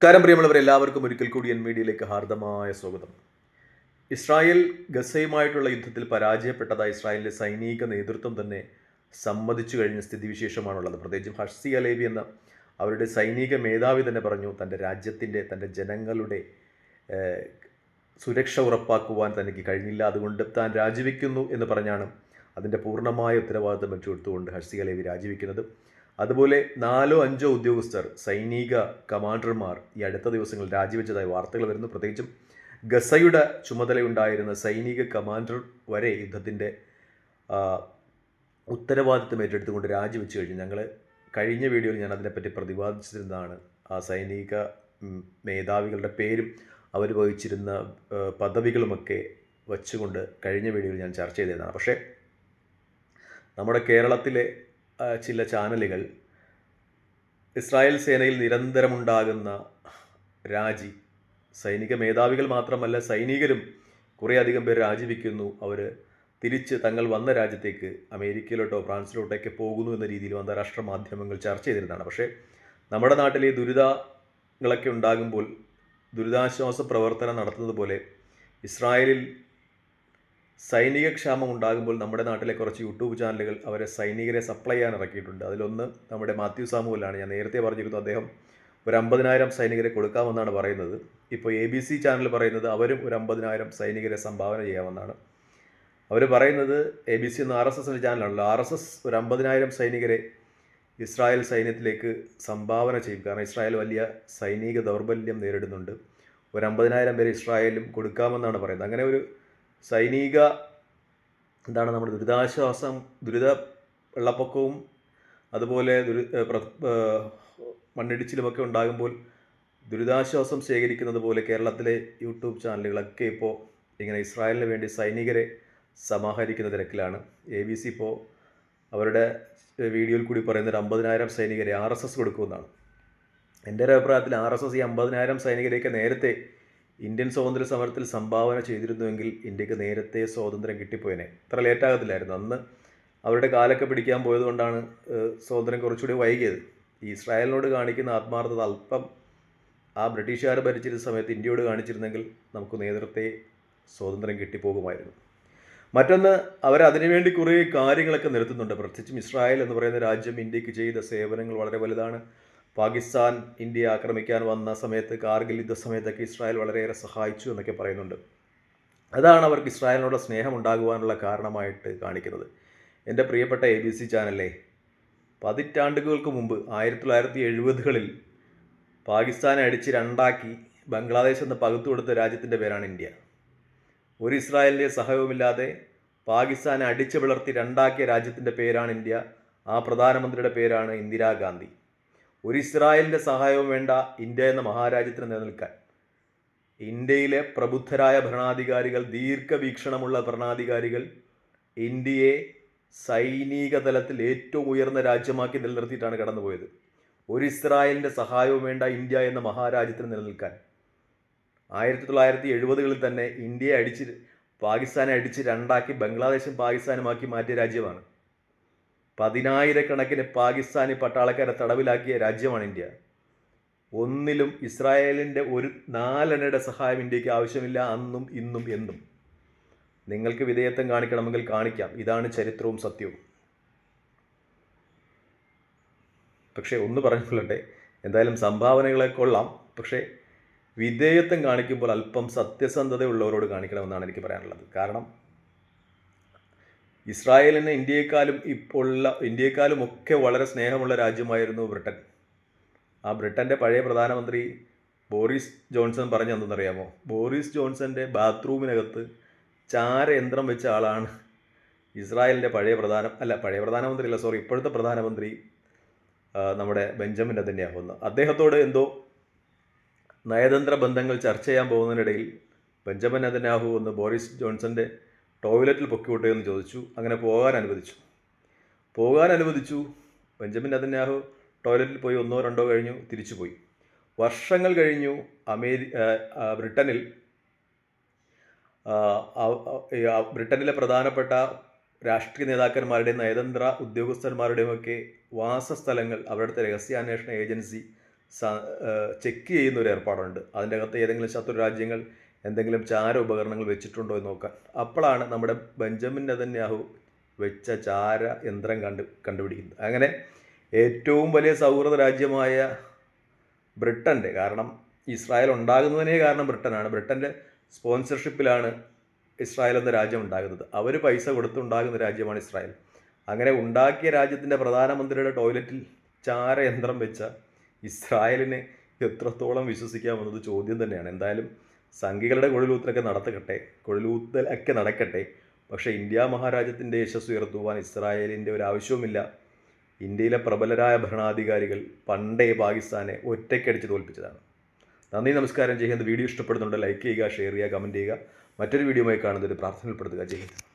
നമസ്കാരം പ്രിയമുള്ളവർ എല്ലാവർക്കും ഒരിക്കൽ കൂടി എൻ മീഡിയയിലേക്ക് ഹാർദമായ സ്വാഗതം. ഇസ്രായേൽ ഗസയുമായിട്ടുള്ള യുദ്ധത്തിൽ പരാജയപ്പെട്ടതായി ഇസ്രായേലിലെ സൈനിക നേതൃത്വം തന്നെ സമ്മതിച്ചു കഴിഞ്ഞ സ്ഥിതിവിശേഷമാണുള്ളത്. പ്രത്യേകിച്ചും ഹർസി അലേബി എന്ന അവരുടെ സൈനിക മേധാവി തന്നെ പറഞ്ഞു തന്റെ രാജ്യത്തിന്റെ തന്റെ ജനങ്ങളുടെ സുരക്ഷ ഉറപ്പാക്കുവാൻ തനിക്ക് കഴിഞ്ഞില്ല. അതുകൊണ്ട് താൻ രാജിവെക്കുന്നു എന്ന് പറഞ്ഞാണ് അതിന്റെ പൂർണമായ ഉത്തരവാദിത്തം വെച്ചുകൊടുത്തുകൊണ്ട് ഹർസി അലേബി രാജിവെക്കുന്നത്. അതുപോലെ നാലോ അഞ്ചോ ഉദ്യോഗസ്ഥർ സൈനിക കമാൻഡർമാർ ഈ അടുത്ത ദിവസങ്ങളിൽ രാജിവെച്ചതായി വാർത്തകൾ വരുന്നു. പ്രത്യേകിച്ചും ഗസയുടെ ചുമതലയുണ്ടായിരുന്ന സൈനിക കമാൻഡർ വരെ യുദ്ധത്തിന്റെ ഉത്തരവാദിത്തം ഏറ്റെടുത്തുകൊണ്ട് രാജിവെച്ച് കഴിഞ്ഞു. ഞങ്ങൾ കഴിഞ്ഞ വീഡിയോയിൽ ഞാൻ അതിനെപ്പറ്റി പ്രതിപാദിച്ചിരുന്നതാണ്. ആ സൈനിക മേധാവികളുടെ പേരും അവർ വഹിച്ചിരുന്ന പദവികളുമൊക്കെ വച്ചുകൊണ്ട് കഴിഞ്ഞ വീഡിയോയിൽ ഞാൻ ചർച്ച ചെയ്തതാണ്. പക്ഷേ നമ്മുടെ കേരളത്തിലെ ചില ചാനലുകൾ ഇസ്രായേൽ സേനയിൽ നിരന്തരമുണ്ടാകുന്ന രാജി സൈനിക മേധാവികൾ മാത്രമല്ല സൈനികരും കുറേയധികം പേർ രാജിവെക്കുന്നു. അവർ തിരിച്ച് തങ്ങൾ വന്ന രാജ്യത്തേക്ക് അമേരിക്കയിലോട്ടോ ഫ്രാൻസിലോട്ടൊക്കെ പോകുന്നു എന്ന രീതിയിൽ അന്താരാഷ്ട്ര മാധ്യമങ്ങൾ ചർച്ച ചെയ്തിരുന്നതാണ്. പക്ഷേ നമ്മുടെ നാട്ടിലെ ദുരിതങ്ങളൊക്കെ ഉണ്ടാകുമ്പോൾ ദുരിതാശ്വാസ പ്രവർത്തനം നടത്തുന്നത് പോലെ ഇസ്രായേലിൽ സൈനിക ക്ഷാമം ഉണ്ടാകുമ്പോൾ നമ്മുടെ നാട്ടിലെ കുറച്ച് യൂട്യൂബ് ചാനലുകൾ അവരെ സൈനികരെ സപ്ലൈ ചെയ്യാൻ ഇറക്കിയിട്ടുണ്ട്. അതിലൊന്ന് നമ്മുടെ മാത്യു സാമുവലാണ്. ഞാൻ നേരത്തെ പറഞ്ഞിരുന്നു അദ്ദേഹം ഒരു അമ്പതിനായിരം സൈനികരെ കൊടുക്കാമെന്നാണ് പറയുന്നത്. ഇപ്പോൾ എ ബി സി ചാനൽ പറയുന്നത് അവരും ഒരു അമ്പതിനായിരം സൈനികരെ സംഭാവന ചെയ്യാമെന്നാണ്. അവർ പറയുന്നത് എ ബി സി എന്ന ആർ എസ് എസിന്റെ ചാനലാണല്ലോ. ആർ എസ് എസ് ഒരു അമ്പതിനായിരം സൈനികരെ ഇസ്രായേൽ സൈന്യത്തിലേക്ക് സംഭാവന ചെയ്യും. കാരണം ഇസ്രായേൽ വലിയ സൈനിക ദൗർബല്യം നേരിടുന്നുണ്ട്. ഒരു അമ്പതിനായിരം പേരെ ഇസ്രായേലും കൊടുക്കാമെന്നാണ് പറയുന്നത്. അങ്ങനെ ഒരു സൈനിക എന്താണ് നമ്മുടെ ദുരിതാശ്വാസം ദുരിത വെള്ളപ്പൊക്കവും അതുപോലെ ദുരി മണ്ണിടിച്ചിലുമൊക്കെ ഉണ്ടാകുമ്പോൾ ദുരിതാശ്വാസം ശേഖരിക്കുന്നത് പോലെ കേരളത്തിലെ യൂട്യൂബ് ചാനലുകളൊക്കെ ഇപ്പോൾ ഇങ്ങനെ ഇസ്രായേലിന് വേണ്ടി സൈനികരെ സമാഹരിക്കുന്ന തിരക്കിലാണ്. എ ബി സി ഇപ്പോൾ അവരുടെ വീഡിയോയിൽ കൂടി പറയുന്ന ഒരു അമ്പതിനായിരം സൈനികരെ ആർ എസ് എസ് കൊടുക്കുമെന്നാണ്. എന്റെ ഒരു അഭിപ്രായത്തിൽ ആർ എസ് എസ് ഈ അമ്പതിനായിരം സൈനികരെയൊക്കെ നേരത്തെ ഇന്ത്യൻ സ്വാതന്ത്ര്യ സമരത്തിൽ സംഭാവന ചെയ്തിരുന്നുവെങ്കിൽ ഇന്ത്യയ്ക്ക് നേരത്തെ സ്വാതന്ത്ര്യം കിട്ടിപ്പോയനെ. ഇത്ര ലേറ്റാകത്തില്ലായിരുന്നു അന്ന് അവരുടെ കാലൊക്കെ പിടിക്കാൻ പോയതുകൊണ്ടാണ് സ്വാതന്ത്ര്യം കുറച്ചുകൂടി വൈകിയത്. ഇസ്രായേലിനോട് കാണിക്കുന്ന ആത്മാർത്ഥത അല്പം ആ ബ്രിട്ടീഷുകാർ ഭരിച്ചിരുന്ന സമയത്ത് ഇന്ത്യയോട് കാണിച്ചിരുന്നെങ്കിൽ നമുക്ക് നേതൃത്വത്തെ സ്വാതന്ത്ര്യം കിട്ടിപ്പോകുമായിരുന്നു. മറ്റൊന്ന് അവർ അതിനുവേണ്ടി കുറേ കാര്യങ്ങളൊക്കെ നിർത്തുന്നുണ്ട് പ്രത്യേകിച്ചും ഇസ്രായേൽ എന്ന് പറയുന്ന രാജ്യം ഇന്ത്യയ്ക്ക് ചെയ്ത സേവനങ്ങൾ വളരെ വലുതാണ്. പാകിസ്ഥാൻ ഇന്ത്യ ആക്രമിക്കാൻ വന്ന സമയത്ത് കാർഗിൽ യുദ്ധ സമയത്തൊക്കെ ഇസ്രായേൽ വളരെയേറെ സഹായിച്ചു എന്നൊക്കെ പറയുന്നുണ്ട്. അതാണ് അവർക്ക് ഇസ്രായേലിനോട് സ്നേഹം ഉണ്ടാകുവാനുള്ള കാരണമായിട്ട് കാണിക്കുന്നത്. എന്റെ പ്രിയപ്പെട്ട എ ബി സി ചാനലേ പതിറ്റാണ്ടുകൾക്ക് മുമ്പ് ആയിരത്തി തൊള്ളായിരത്തി എഴുപതുകളിൽ പാകിസ്ഥാനെ അടിച്ച് രണ്ടാക്കി ബംഗ്ലാദേശ് എന്ന് പകുത്തു കൊടുത്ത രാജ്യത്തിന്റെ പേരാണ് ഇന്ത്യ. ഒരു ഇസ്രായേലിന്റെ സഹായവുമില്ലാതെ പാകിസ്ഥാനെ അടിച്ചു വിളർത്തി രണ്ടാക്കിയ രാജ്യത്തിന്റെ പേരാണ് ഇന്ത്യ. ആ പ്രധാനമന്ത്രിയുടെ പേരാണ് ഇന്ദിരാഗാന്ധി. ഒരു ഇസ്രായേലിന്റെ സഹായവും വേണ്ട ഇന്ത്യ എന്ന മഹാരാജ്യത്തിന് നിലനിൽക്കാൻ. ഇന്ത്യയിലെ പ്രബുദ്ധരായ ഭരണാധികാരികൾ ദീർഘവീക്ഷണമുള്ള ഭരണാധികാരികൾ ഇന്ത്യയെ സൈനിക തലത്തിൽ ഏറ്റവും ഉയർന്ന രാജ്യമാക്കി നിലനിർത്തിയിട്ടാണ് കടന്നുപോയത്. ഒരു ഇസ്രായേലിന്റെ സഹായവും വേണ്ട ഇന്ത്യ എന്ന മഹാരാജ്യത്തിന് നിലനിൽക്കാൻ. ആയിരത്തി തൊള്ളായിരത്തി എഴുപതുകളിൽ തന്നെ ഇന്ത്യയെ അടിച്ച് പാകിസ്ഥാനെ അടിച്ച് രണ്ടാക്കി ബംഗ്ലാദേശും പാകിസ്ഥാനുമാക്കി മാറ്റിയ രാജ്യമാണ്. പതിനായിരക്കണക്കിന് പാകിസ്ഥാനി പട്ടാളക്കാരെ തടവിലാക്കിയ രാജ്യമാണ് ഇന്ത്യ. ഒന്നിലും ഇസ്രായേലിന്റെ ഒരു നാലെണ്ണയുടെ സഹായം ഇന്ത്യയ്ക്ക് ആവശ്യമില്ല അന്നും ഇന്നും എന്നും നിങ്ങൾക്ക് വിധേയത്വം കാണിക്കണമെങ്കിൽ കാണിക്കാം. ഇതാണ് ചരിത്രവും സത്യവും. പക്ഷേ ഒന്ന് പറഞ്ഞുകൊള്ളട്ടെ. എന്തായാലും സംഭാവനകളെ കൊള്ളാം. പക്ഷേ വിധേയത്വം കാണിക്കുമ്പോൾ അല്പം സത്യസന്ധതയുള്ളവരോട് കാണിക്കണമെന്നാണ് എനിക്ക് പറയാനുള്ളത്. കാരണം ഇസ്രായേലിന് ഇന്ത്യയെക്കാളും ഇപ്പോൾ ഉള്ള ഇന്ത്യയെക്കാളും ഒക്കെ വളരെ സ്നേഹമുള്ള രാജ്യമായിരുന്നു ബ്രിട്ടൻ. ആ ബ്രിട്ടന്റെ പഴയ പ്രധാനമന്ത്രി ബോറിസ് ജോൺസൺ പറഞ്ഞു എന്തെന്നറിയാമോ? ബോറിസ് ജോൺസന്റെ ബാത്റൂമിനകത്ത് ചാരയന്ത്രം വെച്ച ആളാണ് ഇസ്രായേലിന്റെ പഴയ പ്രധാന അല്ല പഴയ പ്രധാനമന്ത്രി അല്ല സോറി ഇപ്പോഴത്തെ പ്രധാനമന്ത്രി നമ്മുടെ ബെഞ്ചമിൻ നെതന്യാഹു എന്ന്. അദ്ദേഹത്തോട് എന്തോ നയതന്ത്ര ബന്ധങ്ങൾ ചർച്ച ചെയ്യാൻ പോകുന്നതിനിടയിൽ ബെഞ്ചമിൻ അതിനാഹു ഒന്ന് ബോറിസ് ജോൺസന്റെ ടോയ്ലറ്റിൽ പൊക്കിവിട്ടേ എന്ന് ചോദിച്ചു. അങ്ങനെ പോകാൻ അനുവദിച്ചു. പോകാൻ അനുവദിച്ചു. ബെഞ്ചമിൻ അതന്യാഹു ടോയ്ലറ്റിൽ പോയി ഒന്നോ രണ്ടോ കഴിഞ്ഞു തിരിച്ചു പോയി വർഷങ്ങൾ കഴിഞ്ഞു അമേരി ബ്രിട്ടനിൽ. ബ്രിട്ടനിലെ പ്രധാനപ്പെട്ട രാഷ്ട്രീയ നേതാക്കന്മാരുടെയും നയതന്ത്ര ഉദ്യോഗസ്ഥന്മാരുടെയും ഒക്കെ വാസസ്ഥലങ്ങൾ അവരുടെ രഹസ്യാന്വേഷണ ഏജൻസി ചെക്ക് ചെയ്യുന്ന ഒരു ഏർപ്പാടുണ്ട്. അതിന്റെ അകത്ത് ഏതെങ്കിലും ശത്രു രാജ്യങ്ങൾ എന്തെങ്കിലും ചാര ഉപകരണങ്ങൾ വെച്ചിട്ടുണ്ടോ എന്ന് നോക്കാൻ അപ്പോഴാണ് നമ്മുടെ ബെഞ്ചമിൻ നെതന്യാഹു വെച്ച ചാര യന്ത്രം കണ്ട് കണ്ടുപിടിക്കുന്നത്. അങ്ങനെ ഏറ്റവും വലിയ സൗഹൃദ രാജ്യമായ ബ്രിട്ടന്റെ കാരണം ഇസ്രായേൽ ഉണ്ടാകുന്നതിനേ കാരണം ബ്രിട്ടനാണ്. ബ്രിട്ടന്റെ സ്പോൺസർഷിപ്പിലാണ് ഇസ്രായേൽ എന്ന രാജ്യം ഉണ്ടാകുന്നത്. അവർ പൈസ കൊടുത്തുണ്ടാകുന്ന രാജ്യമാണ് ഇസ്രായേൽ. അങ്ങനെ ഉണ്ടാക്കിയ രാജ്യത്തിന്റെ പ്രധാനമന്ത്രിയുടെ ടോയ്ലറ്റിൽ ചാര യന്ത്രം വെച്ച ഇസ്രായേലിനെ എത്രത്തോളം വിശ്വസിക്കാമെന്നത് ചോദ്യം തന്നെയാണ്. എന്തായാലും സംഘികളുടെ കുഴലൂത്തലൊക്കെ നടത്തക്കട്ടെ കുഴലൂത്തലൊക്കെ നടക്കട്ടെ. പക്ഷേ ഇന്ത്യ മഹാരാജ്യത്തിന്റെ യശസ് ഉയർത്തുവാൻ ഇസ്രായേലിന്റെ ഒരു ആവശ്യവുമില്ല. ഇന്ത്യയിലെ പ്രബലരായ ഭരണാധികാരികൾ പണ്ടേ പാകിസ്ഥാനെ ഒറ്റയ്ക്കടിച്ച് തോൽപ്പിച്ചതാണ്. നന്ദി നമസ്കാരം. ചെയ്യുന്നത് വീഡിയോ ഇഷ്ടപ്പെടുന്നുണ്ട് ലൈക്ക് ചെയ്യുക ഷെയർ ചെയ്യുക കമന്റ് ചെയ്യുക. മറ്റൊരു വീഡിയോയുമായി കാണുന്നത് പ്രാർത്ഥനയിൽപ്പെടുത്തുക. ഹിന്ദ്.